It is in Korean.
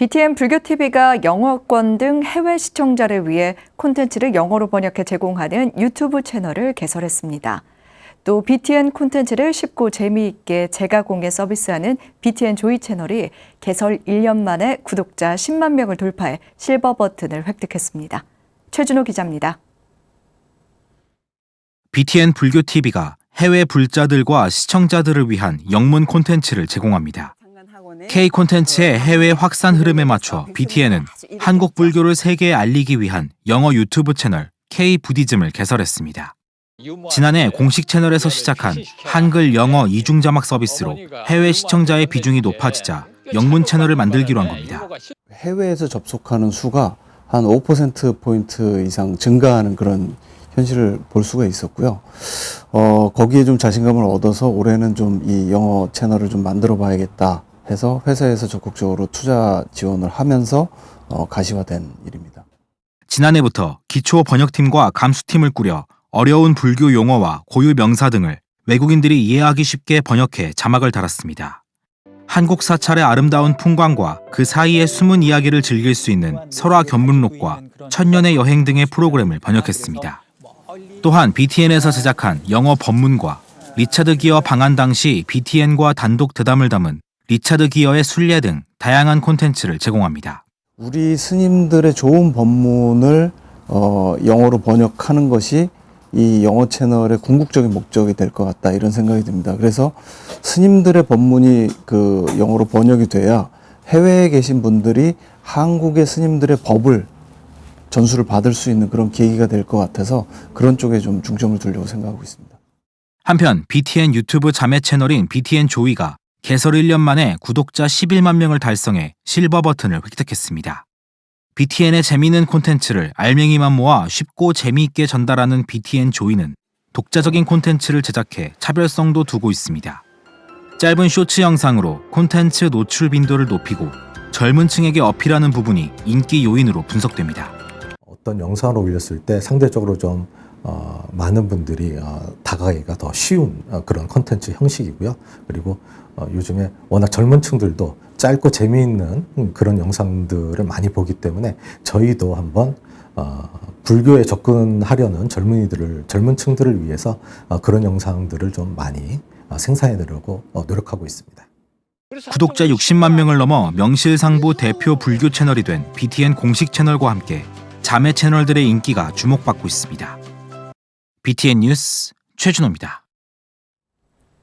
BTN 불교TV가 영어권 등 해외 시청자를 위해 콘텐츠를 영어로 번역해 제공하는 유튜브 채널을 개설했습니다. 또 BTN 콘텐츠를 쉽고 재미있게 재가공해 서비스하는 BTN 조이 채널이 개설 1년 만에 구독자 10만 명을 돌파해 실버 버튼을 획득했습니다. 최준호 기자입니다. BTN 불교 TV가 해외 불자들과 시청자들을 위한 영문 콘텐츠를 제공합니다. K 콘텐츠의 해외 확산 흐름에 맞춰 BTN은 한국 불교를 세계에 알리기 위한 영어 유튜브 채널 K 부디즘을 개설했습니다. 지난해 공식 채널에서 시작한 한글 영어 이중 자막 서비스로 해외 시청자의 비중이 높아지자 영문 채널을 만들기로 한 겁니다. 해외에서 접속하는 수가 한 5%포인트 이상 증가하는 그런 현실을 볼 수가 있었고요. 어, 거기에 좀 자신감을 얻어서 올해는 좀 이 영어 채널을 좀 만들어 봐야겠다 해서 회사에서 적극적으로 투자 지원을 하면서 어, 가시화된 일입니다. 지난해부터 기초 번역팀과 감수팀을 꾸려 어려운 불교 용어와 고유 명사 등을 외국인들이 이해하기 쉽게 번역해 자막을 달았습니다. 한국 사찰의 아름다운 풍광과 그 사이의 숨은 이야기를 즐길 수 있는 설화 견문록과 천년의 여행 등의 프로그램을 번역했습니다. 또한 BTN에서 제작한 영어 법문과 리차드 기어 방한 당시 BTN과 단독 대담을 담은 리차드 기어의 순례 등 다양한 콘텐츠를 제공합니다. 우리 스님들의 좋은 법문을 어, 영어로 번역하는 것이 이 영어 채널의 궁극적인 목적이 될 것 같다 이런 생각이 듭니다. 그래서 스님들의 법문이 그 영어로 번역이 돼야 해외에 계신 분들이 한국의 스님들의 법을 전수를 받을 수 있는 그런 계기가 될 것 같아서 그런 쪽에 좀 중점을 두려고 생각하고 있습니다. 한편 BTN 유튜브 자매 채널인 BTN 조이가 개설 1년 만에 구독자 11만 명을 달성해 실버 버튼을 획득했습니다. BTN의 재미있는 콘텐츠를 알맹이만 모아 쉽고 재미있게 전달하는 BTN 조이는 독자적인 콘텐츠를 제작해 차별성도 두고 있습니다. 짧은 쇼츠 영상으로 콘텐츠 노출 빈도를 높이고 젊은 층에게 어필하는 부분이 인기 요인으로 분석됩니다. 어떤 영상을 올렸을 때 상대적으로 좀 어, 많은 분들이 어, 다가가기가 더 쉬운 어, 그런 컨텐츠 형식이고요. 그리고 어, 요즘에 워낙 젊은 층들도 짧고 재미있는 음, 그런 영상들을 많이 보기 때문에 저희도 한번 어, 불교에 접근하려는 젊은이들을 젊은 층들을 위해서 어, 그런 영상들을 좀 많이 어, 생산해내려고 어, 노력하고 있습니다. 구독자 60만 명을 넘어 명실상부 대표 불교 채널이 된 BTN 공식 채널과 함께 자매 채널들의 인기가 주목받고 있습니다. BTN 뉴스 최준호입니다.